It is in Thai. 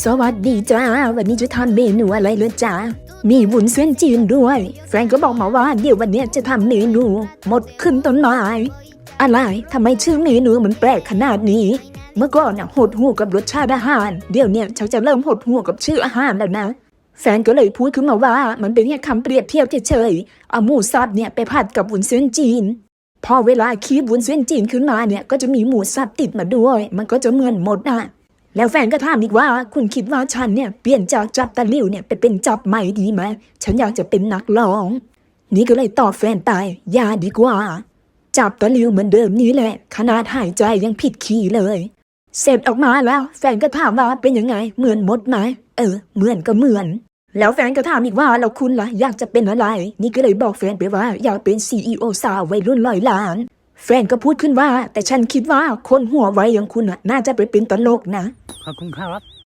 สวัสดีจ้า วันนี้จะทำเมนูอะไรเลยจ้า มีวุ้นเส้นจีนด้วย แฟนก็บอกมาว่าเดี๋ยววันนี้จะทำเมนูหมดขึ้นต้นไม้อะไรทำไมชื่อเมนูมันแปลกขนาดนี้ เมื่อก่อนน่ะหดหูกับรสชาติอาหาร เดี๋ยวเนี้ยเขาจะเริ่มหดหูกับชื่ออาหารแล้วนะ แฟนก็เลยพูดขึ้นมาว่า มันเป็นแค่คำเปรียบเทียบเฉยๆเอาหมูสับเนี่ยไปผัดกับวุ้นเส้นจีน พอเวลาคีบวุ้นเส้นจีนขึ้นมาเนี่ยก็จะมีหมูสับติดมาด้วย มันก็จะเหมือนหมดอะ แล้วแฟนก็ถามอีกว่าคุณคิดว่าฉันเนี่ยเปลี่ยนจากจับตะลิวเนี่ยไปเป็นจับใหม่ดีไหมฉันอยากจะเป็นนักร้อง นี่ก็เลยตอบแฟนตายอย่าดีกว่า จับตะลิวเหมือนเดิมนี่แหละขนาดหายใจยังผิดคีย์เลย เสร็จออกมาแล้ว แฟนก็ถามว่าเป็นยังไงเหมือนมดไหมเออ เหมือนก็เหมือน แล้วแฟนก็ถามอีกว่าแล้วคุณล่ะอยากจะเป็นอะไร นี่ก็เลยบอกแฟนไปว่าอยากเป็นซีอีโอสาววัยรุ่นร้อยล้าน แฟนก็พูดขึ้นว่า แต่ฉันคิดว่าคนหัวไวอย่างคุณน่ะน่าจะไปเป็นตลกนะ ขอบคุณครับ